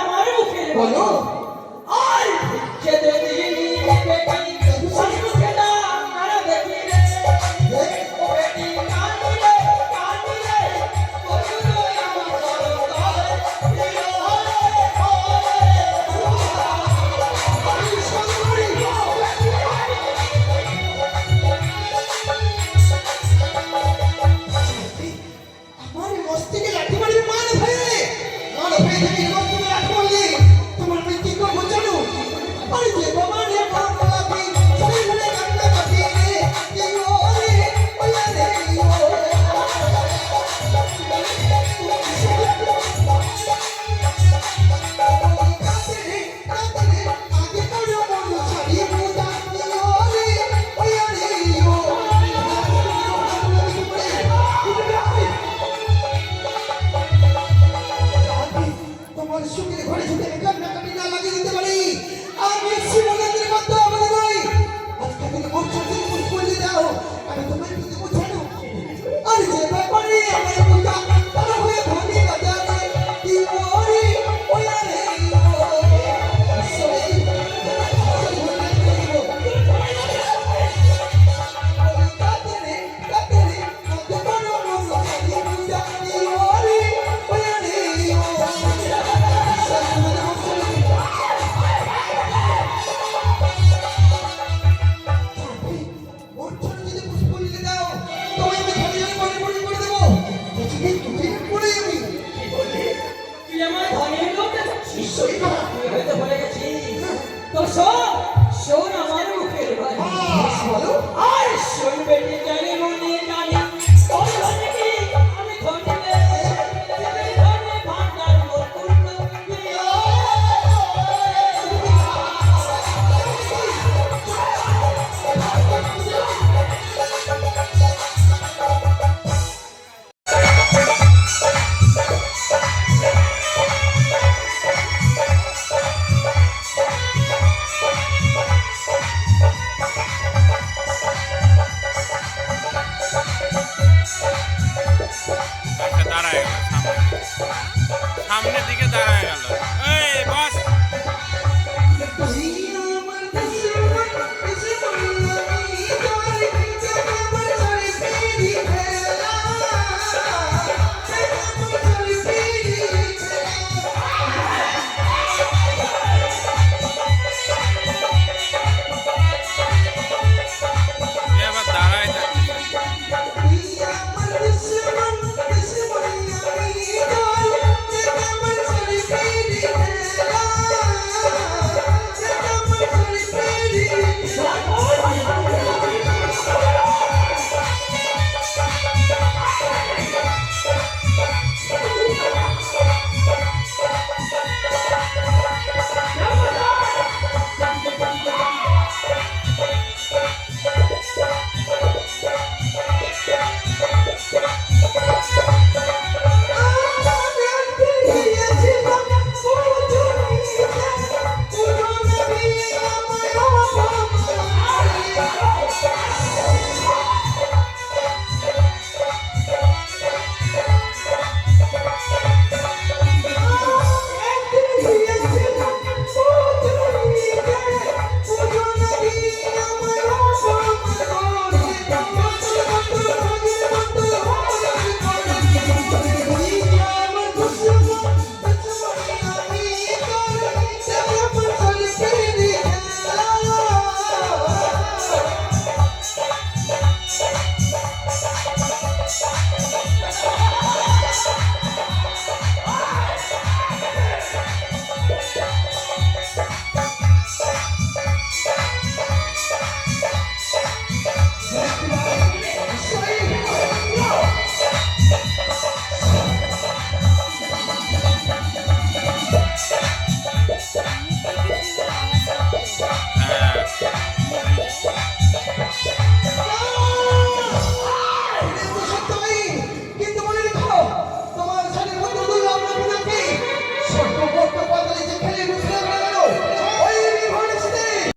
আমার মুখের বলো। আর ভিক্ষে দিনি বেটি শাশুকে ঘরে যদি পারি, আমি শিবনন্দের মধ্যে আমাদের নই আজকে তুমি দাও। আর যে ব্যাপারে আমার ঈশ্বরী কথা আমি তো বলে গেছি তো শোন শোন আমার মুখের হ্যাঁ, বলো। আর শুনবে সামনের দিকে দাঁড়ায় গেল।